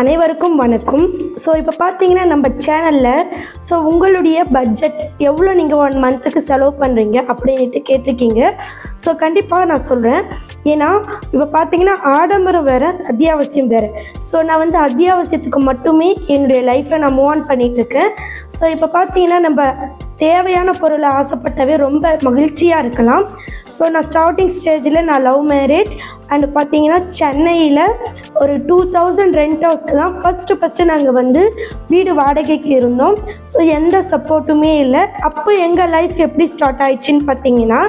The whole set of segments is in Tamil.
அனைவருக்கும் வணக்கம். ஸோ இப்போ பார்த்தீங்கன்னா நம்ம சேனலில் ஸோ உங்களுடைய பட்ஜெட் எவ்வளோ நீங்கள் ஒன் மந்த்துக்கு செலவு பண்ணுறீங்க அப்படின்ட்டு கேட்டிருக்கீங்க. ஸோ கண்டிப்பாக நான் சொல்கிறேன் ஏன்னா இப்போ பார்த்தீங்கன்னா ஆடம்பரம் வேறு அத்தியாவசியம் வேறு. ஸோ நான் வந்து அத்தியாவசியத்துக்கு மட்டுமே என்னுடைய லைஃப்பை நான் மூவ் ஆன் பண்ணிகிட்ருக்கேன் ஸோ இப்போ பார்த்தீங்கன்னா நம்ம தேவையான பொருளை ஆசைப்பட்டவே ரொம்ப மகிழ்ச்சியாக இருக்கலாம். ஸோ நான் ஸ்டார்டிங் ஸ்டேஜில் நான் லவ் மேரேஜ் அண்ட் பார்த்தீங்கன்னா சென்னையில் ஒரு டூ தௌசண்ட் ரெண்ட் ஹவுஸ்க்கு தான் ஃபஸ்ட்டு ஃபஸ்ட்டு நாங்கள் வந்து வீடு வாடகைக்கு இருந்தோம். ஸோ எந்த சப்போர்ட்டுமே இல்லை. அப்போ எங்கள் லைஃப் எப்படி ஸ்டார்ட் ஆயிடுச்சுன்னு பார்த்தீங்கன்னா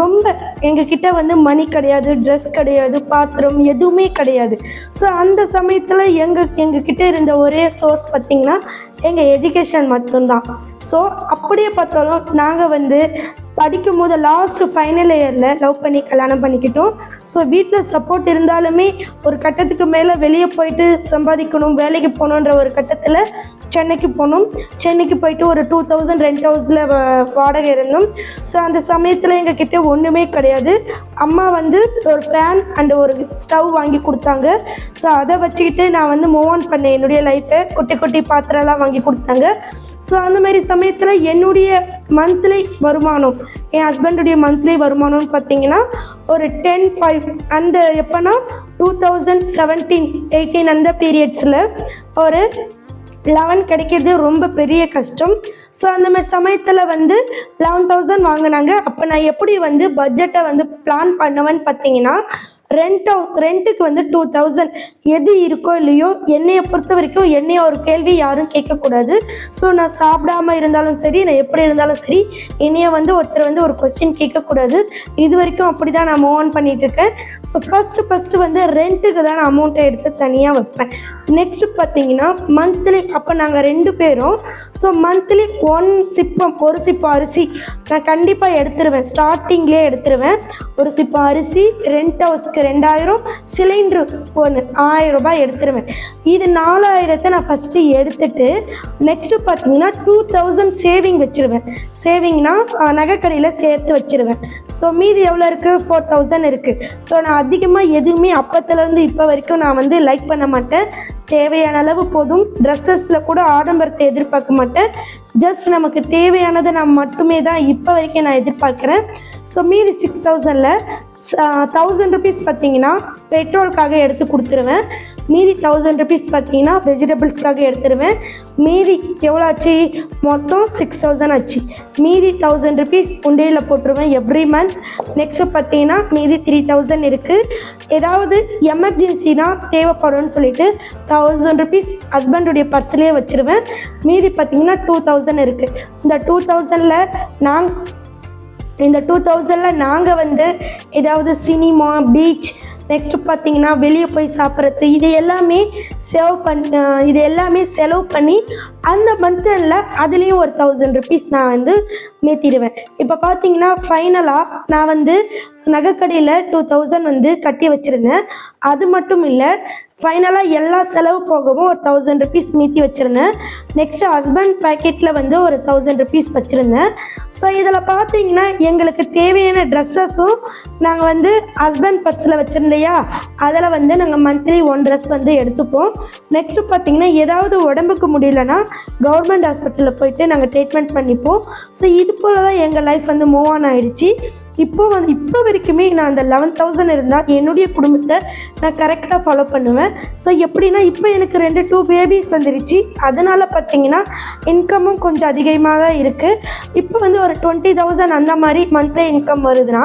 ரொம்ப எங்ககிட்ட வந்து மணி கிடையாது ட்ரெஸ் கிடையாது பாத்திரம் எதுவுமே கிடையாது. ஸோ அந்த சமயத்தில் எங்கள் எங்ககிட்ட இருந்த ஒரே சோர்ஸ் பார்த்திங்கன்னா எங்கள் எஜுகேஷன் மட்டும்தான். ஸோ அப்படியே பார்த்தாலும் நாங்கள் வந்து படிக்கும் போது லாஸ்ட் ஃபைனல் இயரில் லவ் பண்ணி கல்யாணம் பண்ணிக்கிட்டோம். ஸோ வீட்டில் சப்போர்ட் இருந்தாலுமே ஒரு கட்டத்துக்கு மேலே வெளியே போயிட்டு சம்பாதிக்கணும் வேலைக்கு போகணுன்ற ஒரு கட்டத்தில் சென்னைக்கு போனோம். சென்னைக்கு போயிட்டு ஒரு டூ தௌசண்ட் ரெண்ட் ஹவுஸில் வாடகை இருந்தோம். ஸோ அந்த சமயத்தில் எங்கள் கிட்டே ஒன்றுமே கிடையாது. அம்மா வந்து ஒரு ஃபேன் அண்ட் ஒரு ஸ்டவ் வாங்கி கொடுத்தாங்க. ஸோ அதை வச்சுக்கிட்டு நான் வந்து மூவ் ஆன் பண்ணேன். என்னுடைய லைஃப்பை குட்டி குட்டி பாத்திரம்லாம் வாங்கி கொடுத்தாங்க. ஸோ அந்த மாதிரி சமயத்தில் என்னுடைய மந்த்லி வருமானம் என் ஹஸ்பண்டுடைய மந்த்லி வருமானம்னு பார்த்தீங்கன்னா ஒரு டென் ஃபைவ் அந்த எப்போனா டூ தௌசண்ட் செவன்டீன் எயிட்டீன் அந்த பீரியட்ஸில் ஒரு லெவன் கிடைக்கிறது ரொம்ப பெரிய கஷ்டம். ஸோ அந்த மாதிரி சமயத்தில் வந்து லெவன் தௌசண்ட் வாங்கினாங்க. அப்போ நான் எப்படி வந்து பட்ஜெட்டை வந்து பிளான் பண்ணுவேன்னு பார்த்தீங்கன்னா ரெண்டோ ரெண்ட்டுக்கு வந்து டூ தௌசண்ட் எது இருக்கோ இல்லையோ என்னையை பொறுத்த வரைக்கும் என்னைய ஒரு கேள்வி யாரும் கேட்கக்கூடாது. ஸோ நான் சாப்பிடாம இருந்தாலும் சரி நான் எப்படி இருந்தாலும் சரி என்னைய வந்து ஒருத்தர் வந்து ஒரு கொஸ்டின் கேட்கக்கூடாது. இது வரைக்கும் அப்படி தான் நான் மூவ் ஆன் பண்ணிட்டு இருக்கேன். ஸோ ஃபஸ்ட்டு ஃபஸ்ட்டு வந்து ரெண்ட்டுக்கு தான் நான் அமௌண்ட்டை எடுத்து தனியாக வைப்பேன். நெக்ஸ்ட்டு பார்த்தீங்கன்னா மந்த்லி அப்போ நாங்கள் ரெண்டு பேரும் ஸோ மந்த்லி ஒன் சிப்பம் ஒரு சிப்பம் அரிசி. நான் கண்டிப்பாக எடுத்துருவேன். ஸ்டார்டிங்லேயே எடுத்துருவேன். ஒரு சிப்பம் அரிசி ரெண்ட் ஹவுஸ்க்கு ரெண்டாயிரம். சிலிண்ட்ரு ஒன்று ஆயிரம் ரூபாய் எடுத்துருவேன். இது நாலாயிரத்தை நான் ஃபஸ்ட்டு எடுத்துட்டு நெக்ஸ்ட்டு பார்த்தீங்கன்னா டூ தௌசண்ட் சேவிங் வச்சுருவேன். சேவிங்னா நகைக்கடையில் சேர்த்து வச்சுருவேன். ஸோ மீதி எவ்வளோ இருக்குது ஃபோர் தௌசண்ட் இருக்குது ஸோ நான் அதிகமாக எதுவுமே அப்பத்துலேருந்து இப்போ வரைக்கும் நான் வந்து லைக் பண்ண மாட்டேன். தேவையான அளவு போதும். ட்ரெஸ்ஸஸில் கூட ஆடம்பரத்தை எதிர்பார்க்க மாட்டேன். ஜஸ்ட் நமக்கு தேவையானதை நான் மட்டுமே தான் இப்போ வரைக்கும் நான் எதிர்பார்க்குறேன். ஸோ மீதி சிக்ஸ் தௌசண்டில் தௌசண்ட் ருபீஸ் பார்த்தீங்கன்னா பெட்ரோலுக்காக எடுத்து கொடுத்துருவேன். மீதி தௌசண்ட் ருபீஸ் பார்த்தீங்கன்னா வெஜிடபிள்ஸ்க்காக எடுத்துருவேன். மீதி எவ்வளோ ஆச்சு மொத்தம் சிக்ஸ் தௌசண்ட் ஆச்சு. மீதி தௌசண்ட் ருபீஸ் உண்டையில் போட்டுருவேன் எவ்ரி மந்த் நெக்ஸ்ட்டு பார்த்தீங்கன்னா மீதி த்ரீ தௌசண்ட் இருக்குது ஏதாவது எமர்ஜென்சினா தேவைப்படும்னு சொல்லிட்டு தௌசண்ட் ருபீஸ் ஹஸ்பண்டுடைய பர்ஸ்லேயே வச்சுருவேன். மீதி பார்த்தீங்கன்னா டூ தௌசண்ட் இருக்குது இந்த டூ தௌசண்டில் நாங்கள் இந்த டூ தௌசண்டில் நாங்கள் வந்து ஏதாவது சினிமா பீச் நெக்ஸ்ட்டு பார்த்தீங்கன்னா வெளியே போய் சாப்பிட்றது இது எல்லாமே சேவ் பண்ண இது எல்லாமே செலவு பண்ணி அந்த மந்தில் அதுலேயும் ஒரு தௌசண்ட் ருபீஸ் நான் வந்து மேத்திடுவேன். இப்போ பார்த்தீங்கன்னா ஃபைனலாக நான் வந்து நகைக்கடையில் டூ தௌசண்ட் வந்து கட்டி வச்சுருந்தேன். அது மட்டும் இல்லை ஃபைனலாக எல்லா செலவு போகவும் ஒரு தௌசண்ட் ருபீஸ் மீத்தி வச்சுருந்தேன். நெக்ஸ்ட்டு ஹஸ்பண்ட் பேக்கெட்டில் வந்து ஒரு தௌசண்ட் ருபீஸ் வச்சுருந்தேன். ஸோ இதில் பார்த்தீங்கன்னா எங்களுக்கு தேவையான ட்ரெஸ்ஸஸும் நாங்கள் வந்து ஹஸ்பண்ட் பர்ஸில் வச்சுருந்தையா அதில் வந்து நாங்கள் மந்த்லி ஒன் ட்ரெஸ் வந்து எடுத்துப்போம். நெக்ஸ்ட்டு பார்த்தீங்கன்னா ஏதாவது உடம்புக்கு முடியலன்னா கவர்மெண்ட் ஹாஸ்பிட்டலில் போயிட்டு நாங்கள் ட்ரீட்மெண்ட் பண்ணிப்போம். ஸோ இது போல் தான் எங்கள் லைஃப் வந்து மூவ் ஆன் ஆகிடுச்சி இப்போ வந்து இப்போ வரைக்குமே நான் அந்த லெவன் தௌசண்ட் இருந்தால் என்னுடைய குடும்பத்தை நான் கரெக்டாக ஃபாலோ பண்ணுவேன். ஸோ எப்படின்னா இப்போ எனக்கு ரெண்டு டூ பேபிஸ் வந்துருச்சு. அதனால் பார்த்தீங்கன்னா இன்கமும் கொஞ்சம் அதிகமாக தான் இருக்குது இப்போ வந்து ஒரு டுவெண்ட்டி தௌசண்ட் அந்த மாதிரி மந்த்லி இன்கம் வருதுன்னா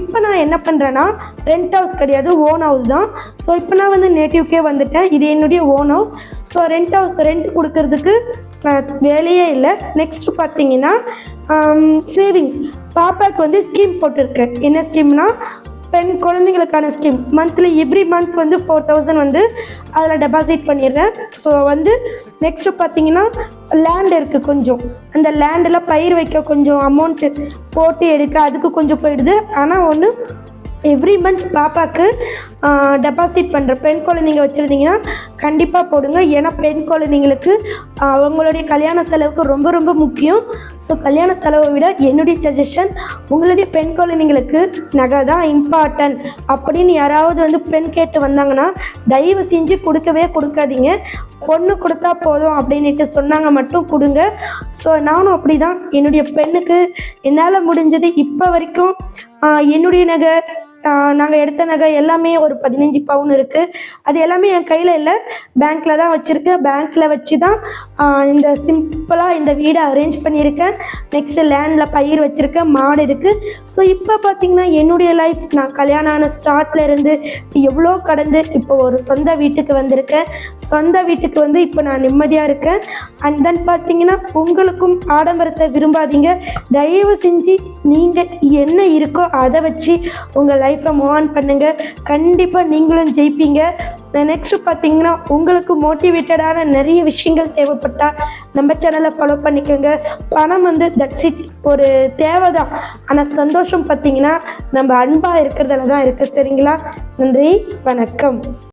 இப்போ நான் என்ன பண்ணுறேன்னா ரெண்ட் ஹவுஸ் கிடையாது ஓன் ஹவுஸ் தான். ஸோ இப்போ நான் வந்து நேட்டிவ்க்கே வந்துட்டேன். இது என்னுடைய own house so rent house rent கொடுக்கறதுக்கு வேலையே இல்லை. நெக்ஸ்ட் பார்த்தீங்கன்னா சேவிங் பாப்பாவுக்கு வந்து ஸ்கீம் போட்டிருக்கேன் என்ன ஸ்கீம்னா பெண் குழந்தைங்களுக்கான ஸ்கீம் மந்த்லி எவ்ரி மந்த் வந்து ஃபோர் தௌசண்ட் வந்து அதில் டெபாசிட் பண்ணிடுறேன். ஸோ வந்து நெக்ஸ்ட்டு பார்த்தீங்கன்னா லேண்ட் இருக்குது கொஞ்சம். அந்த லேண்டில் பயிர் வைக்க கொஞ்சம் அமௌண்ட்டு போட்டு எடுக்க அதுக்கு கொஞ்சம் போயிடுது. ஆனால் ஒன்று எவ்ரி மந்த் பாப்பாவுக்கு டெபாசிட் பண்ணுற பெண் குழந்தைங்க வச்சுருந்தீங்கன்னா கண்டிப்பாக போடுங்க. ஏன்னா பெண் குழந்தைங்களுக்கு அவங்களுடைய கல்யாண செலவுக்கு ரொம்ப ரொம்ப முக்கியம். ஸோ கல்யாண செலவை விட என்னுடைய சஜஷன் உங்களுடைய பெண் குழந்தைங்களுக்கு நகை தான் இம்பார்ட்டன்ட் அப்படின்னு யாராவது வந்து பெண் கேட்டு வந்தாங்கன்னா தயவு செஞ்சு கொடுக்கவே கொடுக்காதீங்க. பொண்ணு கொடுத்தா போதும் அப்படின்ட்டு சொன்னாங்க மட்டும் கொடுங்க. ஸோ நானும் அப்படி தான் என்னுடைய பெண்ணுக்கு என்னால் முடிஞ்சது இப்போ வரைக்கும் என்னுடைய நகை நாங்கள் எடுத்த நகை எல்லாமே ஒரு பதினஞ்சு பவுன் இருக்குது அது எல்லாமே என் கையில் இல்லை. பேங்க்கில் தான் வச்சுருக்கேன். பேங்க்கில் வச்சு தான் இந்த சிம்பிளாக இந்த வீடை அரேஞ்ச் பண்ணியிருக்கேன். நெக்ஸ்ட்டு லேண்டில் பயிர் வச்சுருக்கேன். மாடு இருக்குது ஸோ இப்போ பார்த்தீங்கன்னா என்னுடைய லைஃப் நான் கல்யாணம் ஆன ஸ்டார்ட்ல இருந்து எவ்வளோ கடந்து இப்போ ஒரு சொந்த வீட்டுக்கு வந்திருக்கேன். சொந்த வீட்டுக்கு வந்து இப்போ நான் நிம்மதியாக இருக்கேன். அண்ட் தென் பார்த்திங்கன்னா உங்களுக்கும் ஆடம்பரத்தை விரும்பாதீங்க. தயவு செஞ்சு நீங்கள் என்ன இருக்கோ அதை வச்சு உங்கள் லைஃப் லைஃப்பை மூவ் ஆன் பண்ணுங்கள் கண்டிப்பாக நீங்களும் ஜெயிப்பீங்க. நெக்ஸ்ட் பார்த்தீங்கன்னா உங்களுக்கு மோட்டிவேட்டடான நிறைய விஷயங்கள் தேவைப்பட்டால் நம்ம சேனலை ஃபாலோ பண்ணிக்கோங்க. பணம் வந்து தட்ஸ் இட் ஒரு தேவை தான் ஆனால் சந்தோஷம் பார்த்தீங்கன்னா நம்ம அன்பாக இருக்கிறதுல தான் இருக்குது சரிங்களா? நன்றி வணக்கம்.